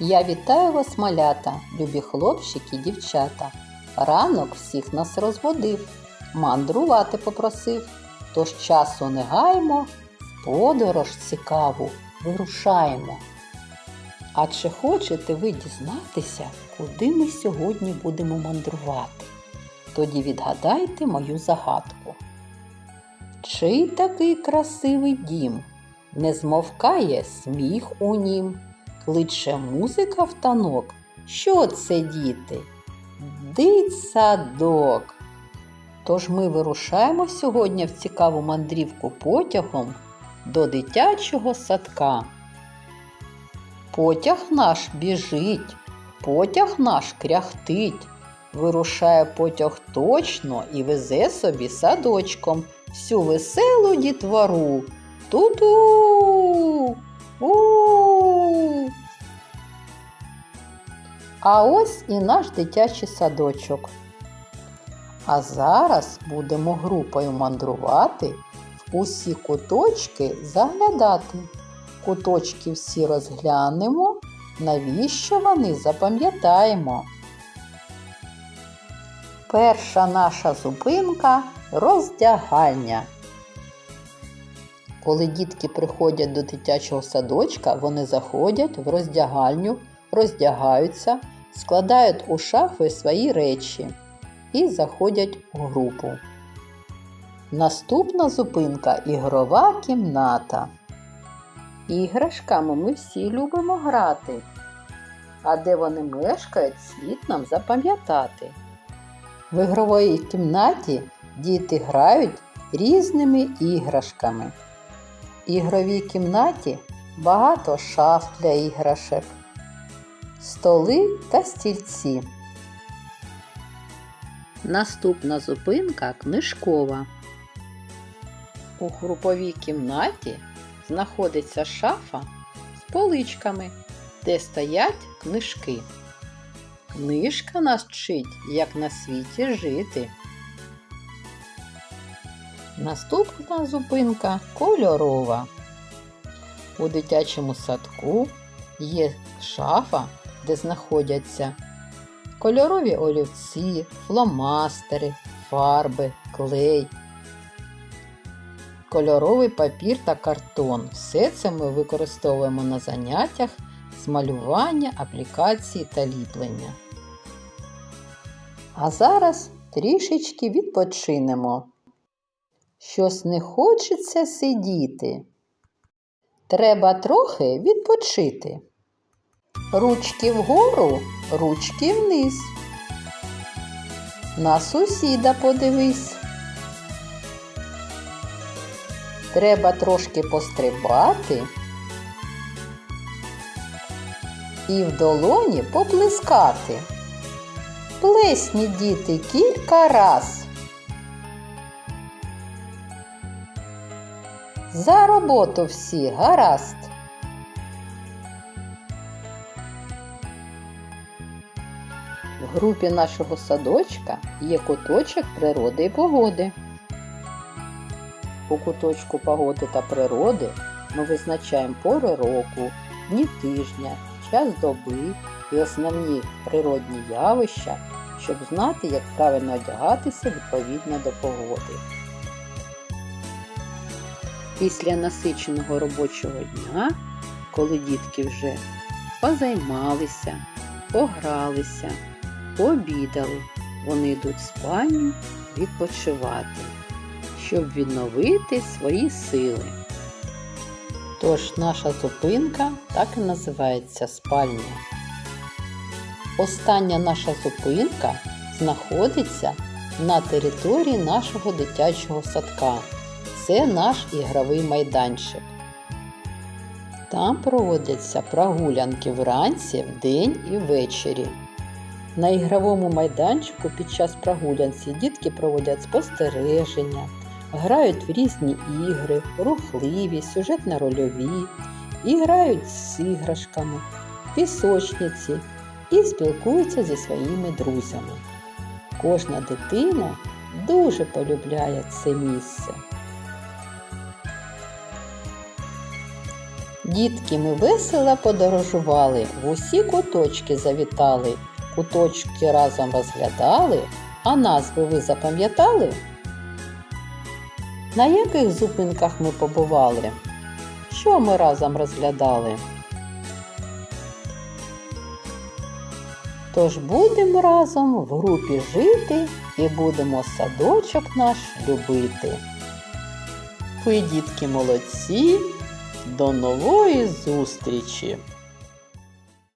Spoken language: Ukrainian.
Я вітаю вас, малята, любі хлопчики, дівчата. Ранок всіх нас розводив, мандрувати попросив. Тож часу не гаймо, в подорож цікаву вирушаємо. А чи хочете ви дізнатися, куди ми сьогодні будемо мандрувати? Тоді відгадайте мою загадку. Чий такий красивий дім? Не змовкає сміх у нім, кличе музика в танок. Що це, діти? Дитсадок. Тож ми вирушаємо сьогодні в цікаву мандрівку потягом до дитячого садка. Потяг наш біжить, потяг наш кряхтить. Вирушає потяг точно і везе собі садочком всю веселу дітвору. Ту-ту! А ось і наш дитячий садочок. А зараз будемо групою мандрувати, в усі куточки заглядати. Куточки всі розглянемо, навіщо вони запам'ятаємо. Перша наша зупинка роздягальня. Коли дітки приходять до дитячого садочка, вони заходять в роздягальню, роздягаються, складають у шафи свої речі і заходять у групу. Наступна зупинка ігрова кімната. Іграшками ми всі любимо грати. А де вони мешкають, слід нам запам'ятати. В ігровій кімнаті діти грають різними іграшками. Ігровій кімнаті багато шаф для іграшок, столи та стільці. Наступна зупинка книжкова. У груповій кімнаті знаходиться шафа з поличками, де стоять книжки. Книжка нас вчить, як на світі жити. Наступна зупинка кольорова. У дитячому садку є шафа, де знаходяться кольорові олівці, фломастери, фарби, клей, кольоровий папір та картон. Все це ми використовуємо на заняттях з малювання, аплікації та ліплення. А зараз трішечки відпочинемо. Щось не хочеться сидіти. Треба трохи відпочити. Ручки вгору, ручки вниз. На сусіда подивись. Треба трошки пострибати і в долоні поплескати. Плесні діти кілька раз. За роботу всі гаразд. В групі нашого садочка є куточок природи і погоди. У куточку погоди та природи ми визначаємо пори року, дні тижня, час доби і основні природні явища, щоб знати, як правильно одягатися відповідно до погоди. Після насиченого робочого дня, коли дітки вже позаймалися, погралися, пообідали, вони йдуть в спальню відпочивати, щоб відновити свої сили. Тож наша зупинка так і називається спальня. Остання наша зупинка знаходиться на території нашого дитячого садка. Це наш ігровий майданчик. Там проводяться прогулянки вранці, вдень і ввечері. На ігровому майданчику під час прогулянці дітки проводять спостереження, грають в різні ігри, рухливі, сюжетно-рольові, і грають з іграшками, пісочниці і спілкуються зі своїми друзями. Кожна дитина дуже полюбляє це місце. Дітки, ми весело подорожували, в усі куточки завітали, куточки разом розглядали, а назви ви запам'ятали? На яких зупинках ми побували? Що ми разом розглядали? Тож будемо разом в групі жити і будемо садочок наш любити. Ви, дітки, молодці! До нової зустрічі!